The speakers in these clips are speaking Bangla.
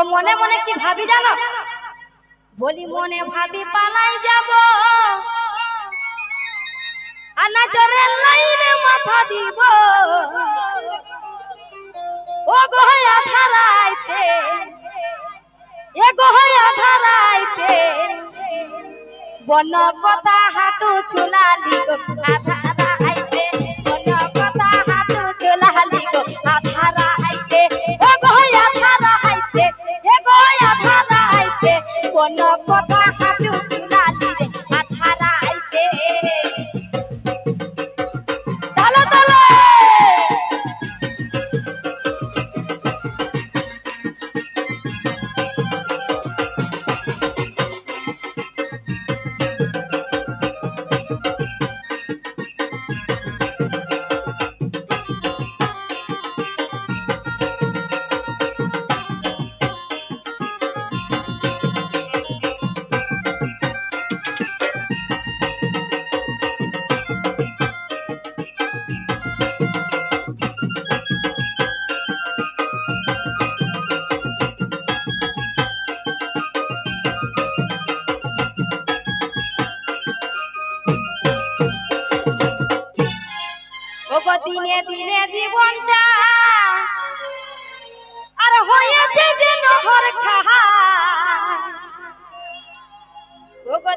তো মনে মনে কি ভাবি জানো? বলি, মনে ভাবি পালাই যাব। আনা জরে লাইনে মাথা দিব। ও গহয়া ধারাইতে, এ গহয়া ধারাইতে, বন কথা হাতু চুলালি গো আধারাইতে বন কথা হাতু দিনে দিনে জীবনটা আর হয়েছে যে নহর খাহা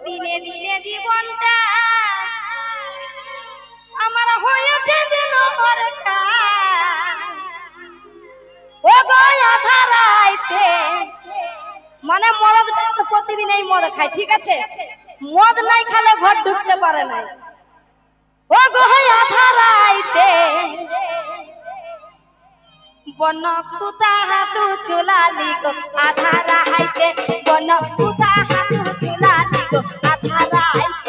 দিনে দিনে জীবনটা আমার হয়েছে যে নহর মানে মদ প্রতিদিন এই মদ খায়, ঠিক আছে? মদ নাই খালে ঘর ঢুকতে পারে নাই। ও গহই আধারাইতে বন পুতা হাতু চুলালি গো আধারাইতে বন পুতা হাতু চুলালি গো আধারাইতে ও